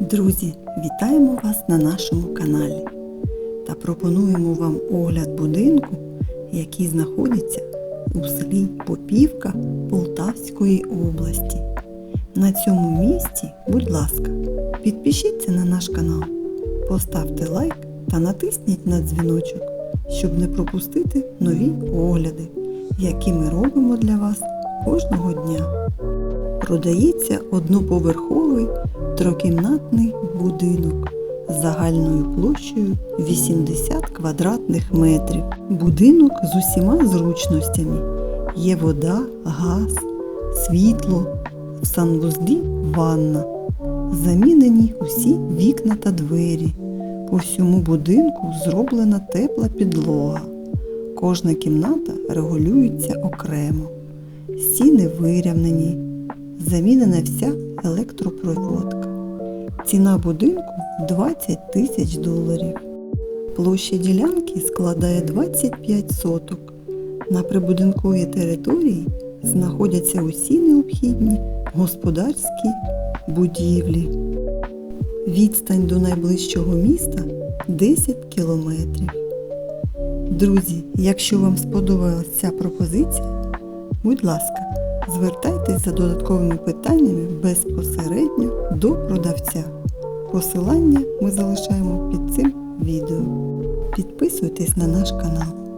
Друзі, вітаємо вас на нашому каналі та пропонуємо вам огляд будинку, який знаходиться у селі Попівка Полтавської області. На цьому місці, будь ласка, підпишіться на наш канал, поставте лайк та натисніть на дзвіночок, щоб не пропустити нові огляди, які ми робимо для вас кожного дня. Продається одноповерховий трокімнатний будинок з загальною площею 80 квадратних метрів. Будинок з усіма зручностями. Є вода, газ, світло, в санвузлі ванна. Замінені усі вікна та двері. По всьому будинку зроблена тепла підлога. Кожна кімната регулюється окремо. Стіни вирівнені, замінена вся електропроводка. Ціна будинку 20 тисяч доларів. Площа ділянки складає 25 соток. На прибудинковій території знаходяться усі необхідні господарські будівлі. Відстань до найближчого міста 10 кілометрів. Друзі, якщо вам сподобалася ця пропозиція, будь ласка, звертайтесь за додатковими питаннями безпосередньо до продавця. Посилання ми залишаємо під цим відео. Підписуйтесь на наш канал.